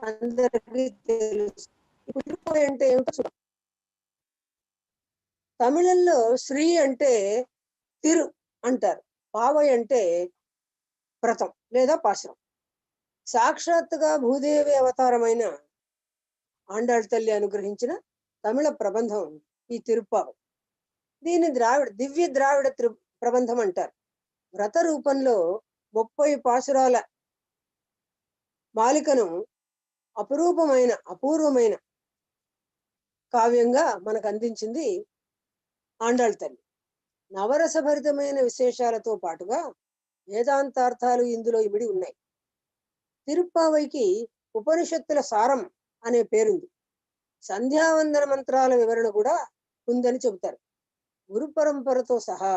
అందరికీ తెలుసు. తిరుపతి అంటే ఏమిటో తమిళంలో శ్రీ అంటే తిరు అంటారు. పావై అంటే వ్రతం లేదా పాశం. సాక్షాత్తుగా భూదేవి అవతారమైన ఆండాళ్ తల్లి అనుగ్రహించిన తమిళ ప్రబంధం ఈ తిరుప్పావై. దీన్ని ద్రావిడ దివ్య ద్రావిడ త్రి ప్రబంధం అంటారు. వ్రత రూపంలో ముప్పై పాసురాల మాలికను అపురూపమైన అపూర్వమైన కావ్యంగా మనకు అందించింది ఆండాళ్ తల్లి. నవరసభరితమైన విశేషాలతో పాటుగా వేదాంతార్థాలు ఇందులో ఇమిడి ఉన్నాయి. తిరుప్పావైకి ఉపనిషత్తుల సారం అనే పేరుంది. సంధ్యావందన మంత్రాల వివరణ కూడా ఉందని చెబుతారు. గురు పరంపరతో సహా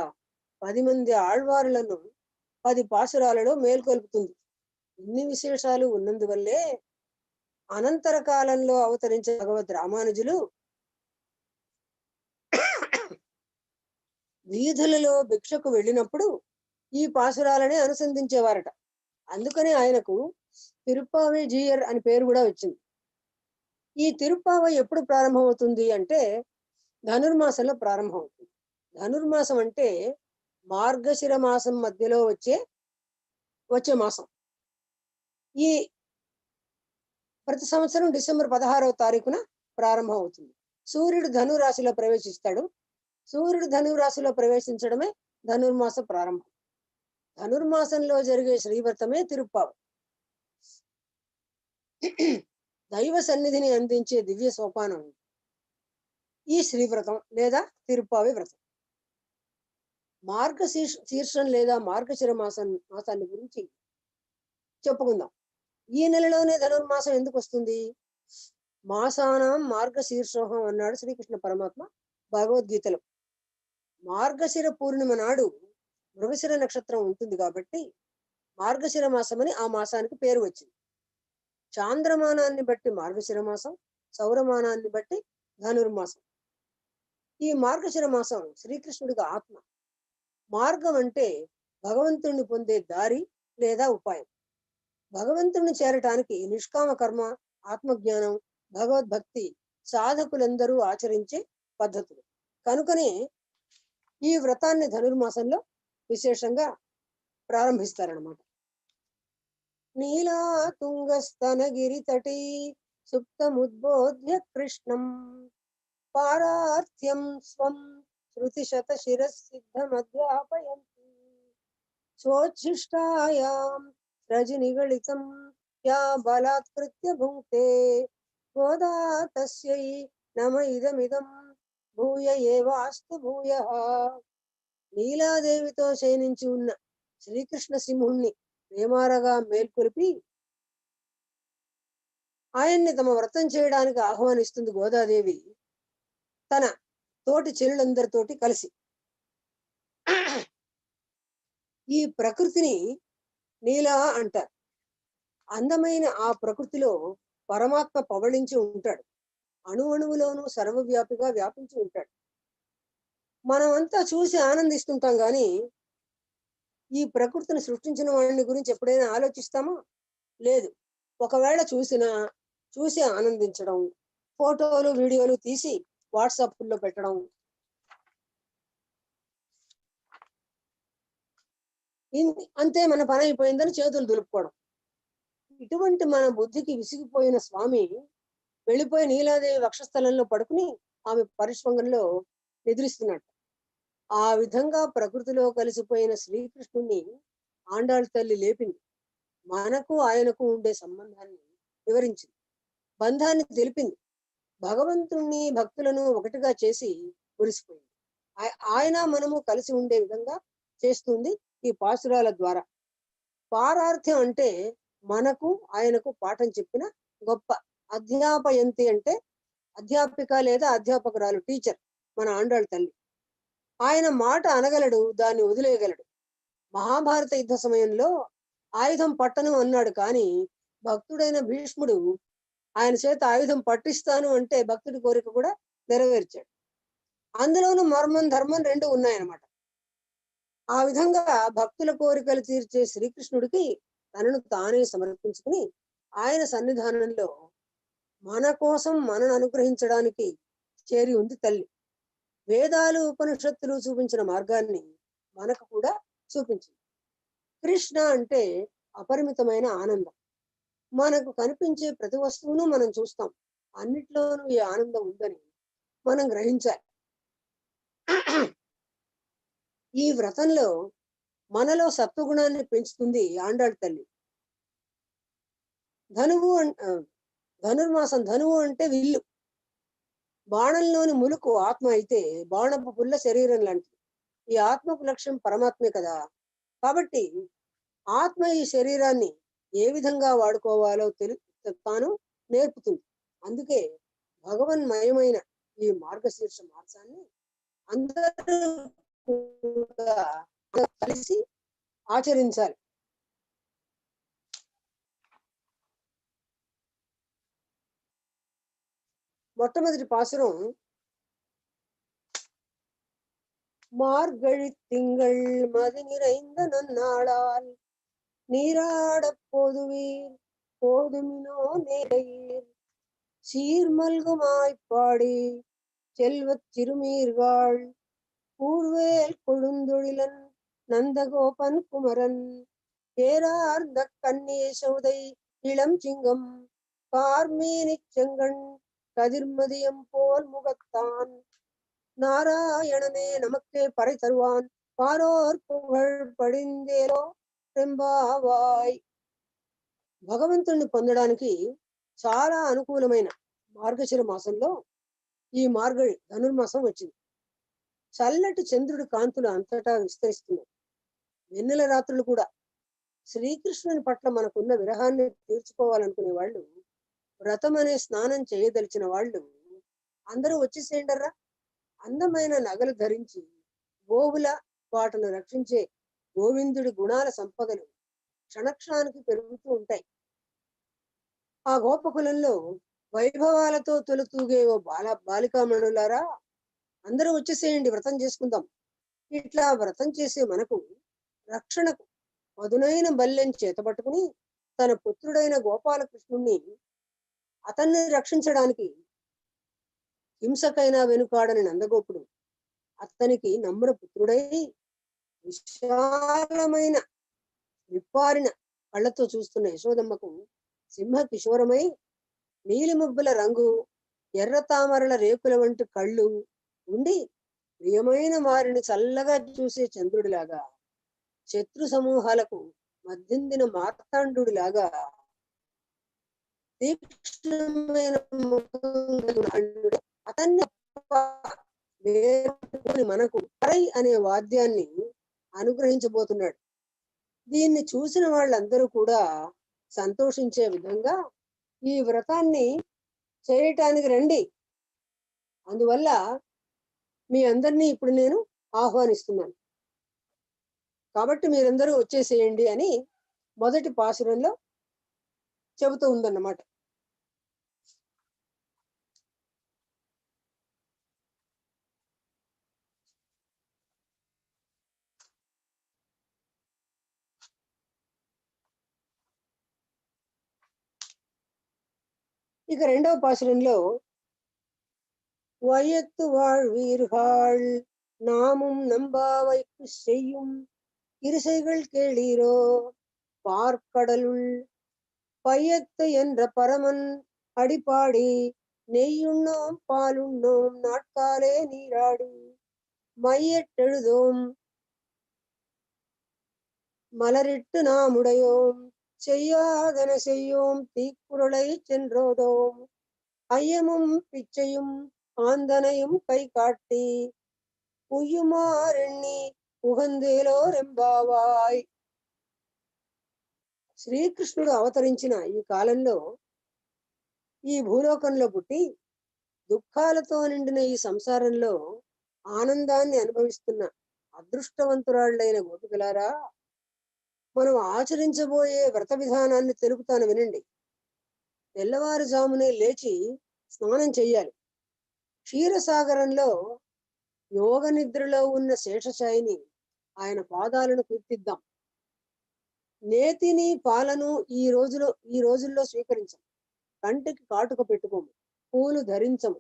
పది మంది ఆళ్వారులను పది పాసురాలలో మేల్కొల్పుతుంది. ఇన్ని విశేషాలు ఉన్నందువల్లే అనంతర కాలంలో అవతరించిన భగవద్ రామానుజులు వీధులలో భిక్షకు వెళ్ళినప్పుడు ఈ పాసురాలనే అనుసంధించేవారట. అందుకనే ఆయనకు తిరుప్పావి జీయర్ అని పేరు కూడా వచ్చింది. ఈ తిరుప్పావ ఎప్పుడు ప్రారంభమవుతుంది అంటే ధనుర్మాసంలో ప్రారంభమవుతుంది. ధనుర్మాసం అంటే మార్గశిర మాసం మధ్యలో వచ్చే వచ్చే మాసం. ఈ ప్రతి సంవత్సరం డిసెంబర్ పదహారవ తారీఖున ప్రారంభం అవుతుంది సూర్యుడు ధనురాశిలో ప్రవేశిస్తాడు. సూర్యుడు ధనురాశిలో ప్రవేశించడమే ధనుర్మాస ప్రారంభం. ధనుర్మాసంలో జరిగే శ్రీవ్రతమే తిరుప్పావు. దైవ సన్నిధిని అందించే దివ్య సోపానం ఈ శ్రీవ్రతం లేదా తిరుప్పావి వ్రతం. మార్గ శీర్షం లేదా మార్గశిర మాసం మాసాన్ని గురించి చెప్పుకుందాం. ఈ నెలలోనే ధనుర్మాసం ఎందుకు వస్తుంది? మాసానం మార్గశీర్షోహం అన్నాడు శ్రీకృష్ణ పరమాత్మ భగవద్గీతలో. మార్గశిర పూర్ణిమ నాడు మృగశిర నక్షత్రం ఉంటుంది కాబట్టి మార్గశిర మాసం అని ఆ మాసానికి పేరు వచ్చింది. చాంద్రమానాన్ని బట్టి మార్గశిర మాసం సౌరమానాన్ని బట్టి ధనుర్మాసం. ఈ మార్గశిర మాసం శ్రీకృష్ణుడికి ఆత్మ. మార్గం అంటే భగవంతుణ్ణి పొందే దారి లేదా ఉపాయం. భగవంతుని చేరటానికి నిష్కామ కర్మ ఆత్మజ్ఞానం భగవద్భక్తి సాధకులందరూ ఆచరించే పద్ధతులు. కనుకనే ఈ వ్రతాన్ని ధనుర్మాసంలో విశేషంగా ప్రారంభిస్తారనమాట నీలా తుంగస్తనగిరి తటి సుప్తముద్బోధ్య కృష్ణం పారార్థ్యం స్వం శృతి శత శిరసిద్ధమధ్యాపయంతి స్వోచ్ఛిష్టాయాం రజనిగళితం యా బలాత్కృత్య భుంక్తే గోదా తస్యై నమ ఇదమిదం భూయ ఏవాస్తు భూయ నీలాదేవితో శయనించి ఉన్న శ్రీకృష్ణ సింహుణ్ణి ప్రేమారగా మేల్కొలిపి ఆయన్ని తమ వ్రతం చేయడానికి ఆహ్వానిస్తుంది గోదాదేవి. తన తోటి చెల్లెలందరితోటి కలిసి ఈ ప్రకృతిని నీలా అంటారు. అందమైన ఆ ప్రకృతిలో పరమాత్మ పవళించి ఉంటాడు. అణు అణువులోనూ సర్వవ్యాపిగా వ్యాపించి ఉంటాడు. మనమంతా చూసి ఆనందిస్తుంటాం కానీ ఈ ప్రకృతిని సృష్టించిన వాడిని గురించి ఎప్పుడైనా ఆలోచిస్తామా? లేదు. ఒకవేళ చూసినా చూసి ఆనందించడం ఫోటోలు వీడియోలు తీసి వాట్సాప్లో పెట్టడం అంతే మన పని అయిపోయిందని చేతులు దులుపుకోవడం. ఇటువంటి మన బుద్ధికి విసిగిపోయిన స్వామి వెళ్ళిపోయి నీలాదేవి వక్షస్థలంలో పడుకుని ఆమె పరిష్వంగంలో నిద్రిస్తున్నట్టు. ఆ విధంగా ప్రకృతిలో కలిసిపోయిన శ్రీకృష్ణుని ఆండాళ్ళ తల్లి లేపింది. మనకు ఆయనకు ఉండే సంబంధాన్ని వివరించింది. బంధాన్ని తెలిపింది. భగవంతుణ్ణి భక్తులను ఒకటిగా చేసి మురిసిపోయింది. ఆయన మనము కలిసి ఉండే విధంగా చేస్తుంది. ఈ పాసురాల ద్వారా. పారార్థ్యం అంటే మనకు ఆయనకు పాఠం చెప్పిన గొప్ప అధ్యాపయంతి అంటే అధ్యాపిక లేదా అధ్యాపకురాలు టీచర్ మన ఆండాళ్ళ తల్లి. ఆయన మాట అనగలడు దాన్ని వదిలేయగలడు. మహాభారత యుద్ధ సమయంలో ఆయుధం పట్టను అన్నాడు కానీ భక్తుడైన భీష్ముడు ఆయన చేత ఆయుధం పట్టిస్తాను అంటే భక్తుడి కోరిక కూడా నెరవేర్చాడు. అందులోనూ మర్మం ధర్మం రెండు ఉన్నాయన్నమాట. ఆ విధంగా భక్తుల కోరికలు తీర్చే శ్రీకృష్ణుడికి తనను తానే సమర్పించుకుని ఆయన సన్నిధానంలో మన కోసం మనను అనుగ్రహించడానికి చేరి ఉంది తల్లి. వేదాలు ఉపనిషత్తులు చూపించిన మార్గాన్ని మనకు కూడా చూపించింది. కృష్ణ అంటే అపరిమితమైన ఆనందం. మనకు కనిపించే ప్రతి వస్తువును మనం చూస్తాం. అన్నిట్లోనూ ఈ ఆనందం ఉందని మనం గ్రహించాలి. ఈ వ్రతంలో మనలో సత్వగుణాన్ని పెంచుతుంది ఆండాళ్ తల్లి. ధనువు ధనుర్మాసం ధనువు అంటే విల్లు. బాణంలోని ములుకు ఆత్మ అయితే బాణపు పుల్ల శరీరం లాంటిది. ఈ ఆత్మకు లక్ష్యం పరమాత్మే కదా. కాబట్టి ఆత్మ ఈ శరీరాన్ని ఏ విధంగా వాడుకోవాలో తెలు తాను నేర్పుతుంది. అందుకే భగవన్మయమైన ఈ మార్గశీర్ష మాసాన్ని అందరూ కూడా కలిసి ఆచరించాలి మొట్టమొదటి పాసురం மார்கழி திங்கள் மது நிறைந்த நன்னாளால் நீராடப் போதுவீர் போதுமினோ நேரையீர் சீர்மல்குமாய்ப்பாடி செல்வச் சிறுமீர்காள் கூர்வேல் கொழுந்தொழிலன் நந்தகோபன் குமரன் பேரார்ந்த கண்ணே சௌதை இளம் சிங்கம் பார்மீனிச் செங்கண் கதிர்மதியம் போல் முகத்தான் நாராயணனே நமக்கே பறை தருவான் பாரோர் புகழ் పడిందేలో రెంబావాయ్ భగవంతుణ్ణి పొందడానికి చాలా అనుకూలమైన మార్గశిర మాసంలో ఈ మార్గళి ధనుర్మాసం వచ్చింది చల్లటి చంద్రుడి కాంతులు అంతటా విస్తరిస్తున్నాయి. వెన్నెల రాత్రులు కూడా శ్రీకృష్ణుని పట్ల మనకున్న విరహాన్ని తీర్చుకోవాలనుకునే వాళ్ళు వ్రతం అనే స్నానం చేయదలిచిన వాళ్ళు అందరూ వచ్చేసేయండర్రా. అందమైన నగలు ధరించి గోవుల వాటిని రక్షించే గోవిందుడి గుణాల సంపదలు క్షణక్షణానికి పెరుగుతూ ఉంటాయి. ఆ గోపకులంలో వైభవాలతో తొలుతూగే ఓ బాల బాలికామణులారా అందరూ వచ్చేసేయండి వ్రతం చేసుకుందాం. ఇట్లా వ్రతం చేసే మనకు రక్షణకు పదునైన బల్లెని చేతపట్టుకుని తన పుత్రుడైన గోపాలకృష్ణుణ్ణి అతన్ని రక్షించడానికి హింసకైనా వెనుకాడని నందగోపుడు అతనికి నమ్ర పుత్రుడై విశాలమైన విప్పారిన కళ్ళతో చూస్తున్న యశోదమ్మకు సింహ కిశోరమై నీలిమబ్బుల రంగు ఎర్ర తామరల రేకుల వంటి కళ్ళు ఉండి ప్రియమైన వారిని చల్లగా చూసే చంద్రుడిలాగా శత్రు సమూహాలకు మధ్యందిన మార్తాండుడిలాగా తీక్ష్ణమైన అతన్ని మనకు పరై అనే వాద్యాన్ని అనుగ్రహించబోతున్నాడు. దీన్ని చూసిన వాళ్ళందరూ కూడా సంతోషించే విధంగా ఈ వ్రతాన్ని చేయటానికి రండి. అందువల్ల మీ అందరినీ ఇప్పుడు నేను ఆహ్వానిస్తున్నాను. కాబట్టి మీరందరూ వచ్చేసేయండి అని మొదటి పాసురంలో చెబుతూ ఉందన్నమాట. ఇక రెండవ పాసురంలో வயத்து வாழ்வீர்கள். நாமும் நம்பாவைக்கு செய்யும் இருசைகள் கேளீரோ? பார்க்கடலுள் பையத்து என்ற பரமன் அடிப்பாடி நெய்யுண்ணோம் பாலுண்ணோம் நாட்காலே நீராடி. மையட்டெழுதோம். மலரிட்டு நாம் உடையோம் செய்யாதன செய்யோம். தீக்குறளை சென்றோதோம். ஐயமும் பிச்சையும் ஆந்தனையும் கை காட்டி உய்யுமாறெண்ணி ఉగందేలో రెంబావాయ్ శ్రీకృష్ణుడు అవతరించిన ఈ కాలంలో ఈ భూలోకంలో పుట్టి దుఃఖాలతో నిండిన ఈ సంసారంలో ఆనందాన్ని అనుభవిస్తున్న అదృష్టవంతురాళ్ళైన గోపికలారా మనం ఆచరించబోయే వ్రత విధానాన్ని తెలుపుతాను వినండి తెల్లవారుజామునే లేచి స్నానం చెయ్యాలి క్షీరసాగరంలో యోగ నిద్రలో ఉన్న శేషశాయిని ఆయన పాదాలను కీర్తిద్దాం. నేతిని పాలను ఈ రోజులో ఈ రోజుల్లో స్వీకరించము కంటికి కాటుక పెట్టుకోము. పూలు ధరించము.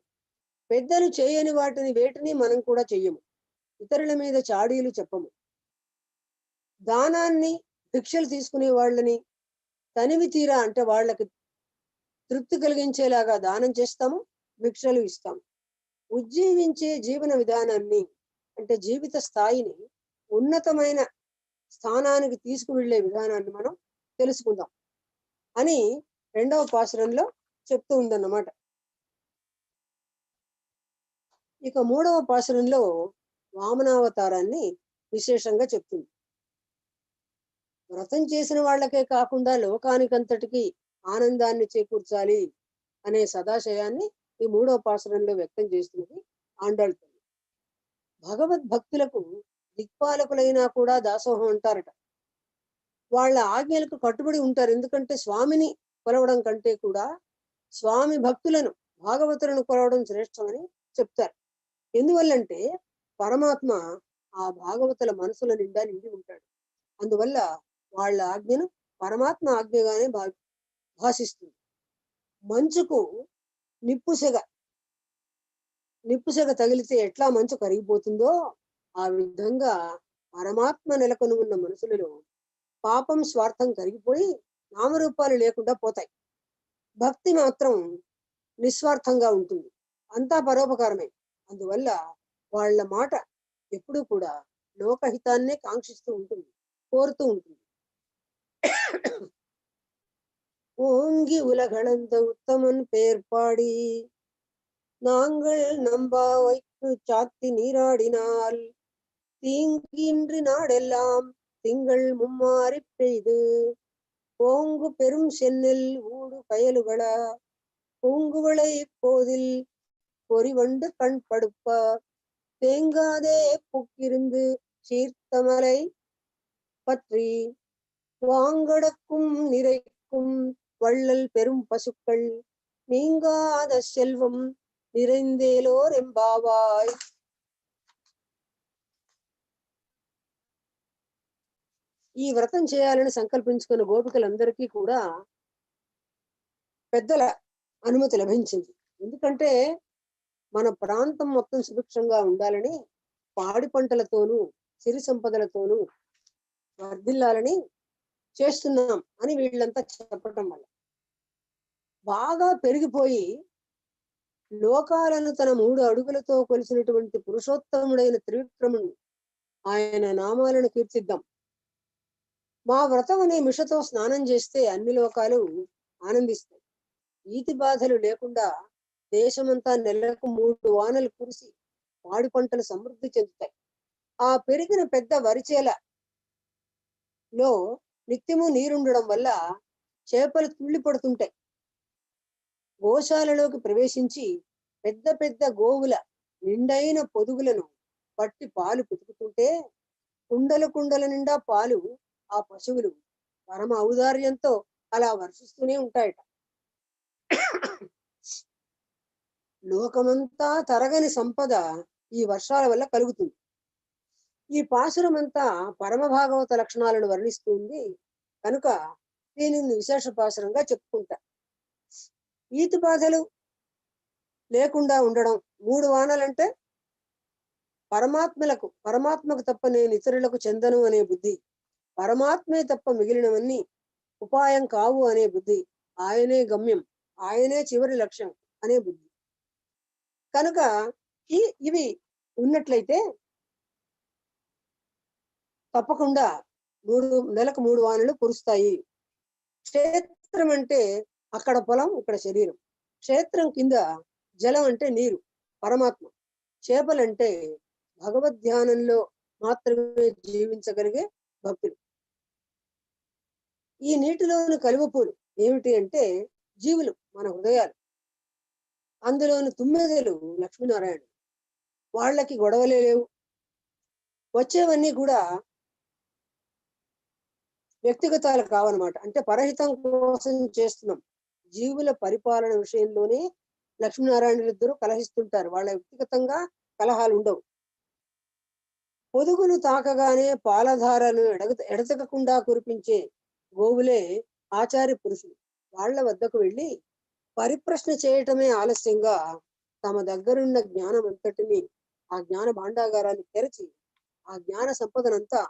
పెద్దలు చేయని వాటిని వేటిని మనం కూడా చెయ్యము. ఇతరుల మీద చాడీలు చెప్పము. దానాన్ని భిక్షలు తీసుకునే వాళ్ళని తనివి తీరా అంటే వాళ్ళకి తృప్తి కలిగించేలాగా దానం చేస్తాము భిక్షలు ఇస్తాము. ఉజ్జీవించే జీవన విధానాన్ని అంటే జీవిత స్థాయిని ఉన్నతమైన స్థానానికి తీసుకువెళ్ళే విధానాన్ని మనం తెలుసుకుందాం. అని రెండవ పాసురంలో చెప్తూ ఉందన్నమాట. ఇక మూడవ పాసురంలో వామనావతారాన్ని విశేషంగా చెప్తుంది. వ్రతం చేసిన వాళ్ళకే కాకుండా లోకానికంతటికి ఆనందాన్ని చేకూర్చాలి అనే సదాశయాన్ని ఈ మూడవ పాసరంలో వ్యక్తం చేస్తున్నది ఆండాళ్తుంది భగవద్భక్తులకు దిక్పాలకులైనా కూడా దాసోహం అంటారట. వాళ్ళ ఆజ్ఞలకు కట్టుబడి ఉంటారు. ఎందుకంటే స్వామిని కొలవడం కంటే కూడా స్వామి భక్తులను భాగవతులను కొలవడం శ్రేష్టమని చెప్తారు. ఎందువల్లంటే పరమాత్మ ఆ భాగవతుల మనసుల నిండా నిండి ఉంటాడు. అందువల్ల వాళ్ళ ఆజ్ఞను పరమాత్మ ఆజ్ఞగానే భా భాషిస్తుంది. మంచుకు నిప్పుసెగ నిప్పుసెగ తగిలితే ఎట్లా మంచు కరిగిపోతుందో ఆ విధంగా పరమాత్మ నెలకొని ఉన్న మనుషులలో పాపం స్వార్థం కరిగిపోయి నామరూపాలు లేకుండా పోతాయి. భక్తి మాత్రం నిస్వార్థంగా ఉంటుంది. అంతా పరోపకారమే. అందువల్ల వాళ్ళ మాట ఎప్పుడూ కూడా లోకహితాన్నే కాంక్షిస్తూ ఉంటుంది కోరుతూ ఉంటుంది. ஓங்கி உலகளந்த உத்தமன் பேர்பாடி நாங்கள் நம்பாவைக்கு சாத்தி நீராடினால் தீங்கின்று நாடெல்லாம் திங்கள் மும்மாறி பெய்து. ஓங்கு பெரும் சென்னில் ஊடு கயலுகள பூங்குவளை போதில் பொறிவண்டு கண் படுப்ப. தேங்காதே புக்கிருந்து சீர்த்தமலை பற்றி வாங்கடக்கும் நிறைக்கும் வள்ளல் பெரும் பசுக்கள் நீங்காத செல்வம் நிறைந்தேலோர் எம்பாவாய் ఈ వ్రతం చేయాలని సంకల్పించుకున్న గోపికలందరికీ కూడా పెద్దల అనుమతి లభించింది ఎందుకంటే మన ప్రాంతం మొత్తం సుభిక్షంగా ఉండాలని పాడి పంటలతోనూ సిరి సంపదలతోనూ వర్ధిల్లాలని చేస్తున్నాం అని వీళ్ళంతా చెప్పటం వల్ల బాగా పెరిగిపోయి లోకాలను తన మూడు అడుగులతో కొలిసినటువంటి పురుషోత్తముడైన త్రివిక్రముని ఆయన నామాలను కీర్తిద్దాం. మా వ్రతం అనే మిషతో స్నానం చేస్తే అన్ని లోకాలు ఆనందిస్తాయి. ఈతి బాధలు లేకుండా దేశమంతా నెలకు మూడు వానలు కురిసి పాడి పంటలు సమృద్ధి చెందుతాయి. ఆ పెరిగిన పెద్ద వరిచేల లో నిత్యము నీరుండడం వల్ల చేపలు తుళ్ళి పడుతుంటాయి. గోశాలలోకి ప్రవేశించి పెద్ద పెద్ద గోవుల నిండైన పొదుగులను పట్టి పాలు పితుకుతుంటే కుండల కుండల నిండా పాలు ఆ పశువులు పరమ ఔదార్యంతో అలా వర్షిస్తూనే ఉంటాయట. లోకమంతా తరగని సంపద ఈ వర్షాల వల్ల కలుగుతుంది. ఈ పాసురమంతా పరమ భాగవత లక్షణాలను వర్ణిస్తుంది కనుక దీనిని విశేష పాసురంగా చెప్పుకుంటా. ఈతి బాధలు లేకుండా ఉండడం. మూడు వానలంటే పరమాత్మలకు పరమాత్మకు తప్ప నేను ఇతరులకు చెందను అనే బుద్ధి. పరమాత్మే తప్ప మిగిలినవన్నీ ఉపాయం కావు అనే బుద్ధి. ఆయనే గమ్యం ఆయనే చివరి లక్ష్యం అనే బుద్ధి. కనుక ఈ ఇవి ఉన్నట్లయితే తప్పకుండా మూడు నెలకు మూడు వానలు కురుస్తాయి. క్షేత్రం అంటే అక్కడ పొలం ఇక్కడ శరీరం. క్షేత్రం కింద జలం అంటే నీరు పరమాత్మ. చేపలంటే భగవద్ ధ్యానంలో మాత్రమే జీవించగలిగే భక్తులు. ఈ నీటిలోని కలువపూలు ఏమిటి అంటే జీవులు మన హృదయాలు. అందులోని తుమ్మెదలు లక్ష్మీనారాయణ వాళ్ళకి గొడవలే లేవు. వచ్చేవన్నీ కూడా వ్యక్తిగతాలు కావన్నమాట. అంటే పరహితం కోసం చేస్తున్నాం. జీవుల పరిపాలన విషయంలోనే లక్ష్మీనారాయణులు ఇద్దరు కలహిస్తుంటారు. వాళ్ళ వ్యక్తిగతంగా కలహాలు ఉండవు. పొదుగును తాకగానే పాలధారను ఎడగ ఎడతకకుండా కురిపించే గోవులే ఆచార్య పురుషులు. వాళ్ళ వద్దకు వెళ్ళి పరిప్రశ్న చేయటమే ఆలస్యంగా తమ దగ్గరున్న జ్ఞానం అంతటిని ఆ జ్ఞాన భాండాగారాన్ని తెరచి ఆ జ్ఞాన సంపదనంతా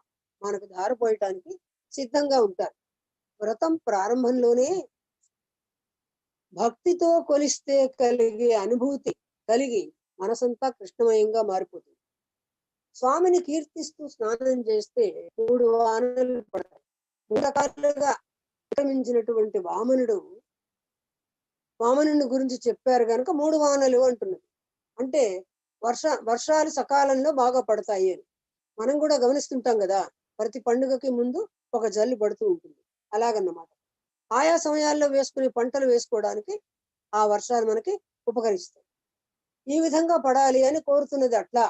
మనకు దారిపోయటానికి సిద్ధంగా ఉంటారు. వ్రతం ప్రారంభంలోనే భక్తితో కొలిస్తే కలిగే అనుభూతి కలిగి మనసంతా కృష్ణమయంగా మారిపోతుంది. స్వామిని కీర్తిస్తూ స్నానం చేస్తే మూడు వానలు పడతాయి. విక్రమించినటువంటి వామనుడు వామనుని గురించి చెప్పారు కనుక మూడు వానలు అంటున్నది. అంటే వర్ష వర్షాలు సకాలంలో బాగా పడతాయి అని. మనం కూడా గమనిస్తుంటాం కదా ప్రతి పండుగకి ముందు ఒక జల్లు పడుతూ ఉంటుంది. అలాగన్నమాట. ఆయా సమయాల్లో వేసుకునే పంటలు వేసుకోవడానికి ఆ వర్షాలు మనకి ఉపకరిస్తాయి. ఈ విధంగా పడాలి అని కోరుతున్నది అట్లా.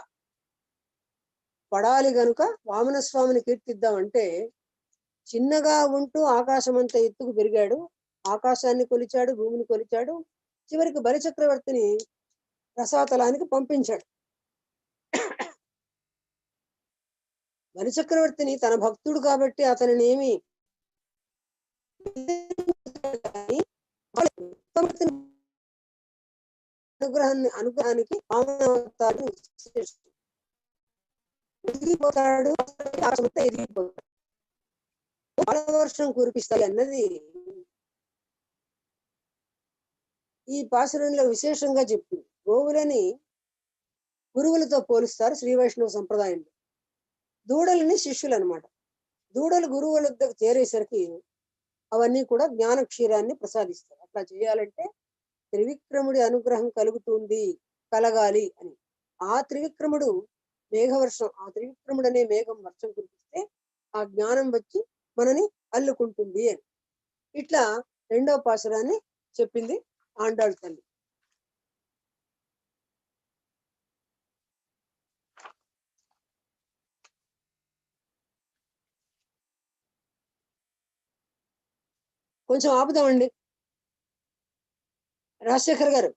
పడాలి గనుక వామన స్వామిని కీర్తిద్దామంటే చిన్నగా ఉంటూ ఆకాశం అంత ఎత్తుకు పెరిగాడు. ఆకాశాన్ని కొలిచాడు భూమిని కొలిచాడు. చివరికి బలిచక్రవర్తిని రసాతలానికి పంపించాడు. బలిచక్రవర్తిని తన భక్తుడు కాబట్టి అతనిని ఏమి అనుగ్రహాన్ని అనుగ్రహానికి వామనావతారం ఎదిగిపోతాడు ఎదిగిపోతాడు. వర్షం కురిపిస్తాయి అన్నది ఈ పాసురంలో విశేషంగా చెప్పు. గోవులని గురువులతో పోలుస్తారు శ్రీ వైష్ణవ సంప్రదాయంలో. దూడలని శిష్యులు అనమాట దూడలు గురువుల వద్దకు చేరేసరికి అవన్నీ కూడా జ్ఞాన క్షీరాన్ని ప్రసాదిస్తారు అట్లా చేయాలంటే త్రివిక్రముడి అనుగ్రహం కలుగుతుంది కలగాలి అని. ఆ త్రివిక్రముడు మేఘవర్షం ఆ త్రివిక్రముడు అనే మేఘం వర్షం కురిపిస్తే ఆ జ్ఞానం వచ్చి మనని అల్లుకుంటుంది అని. ఇట్లా రెండవ పాసురాన్ని చెప్పింది ఆండాళ్ తల్లి. కొంచెం ఆపుదామండి. రాజశేఖర్ గారు.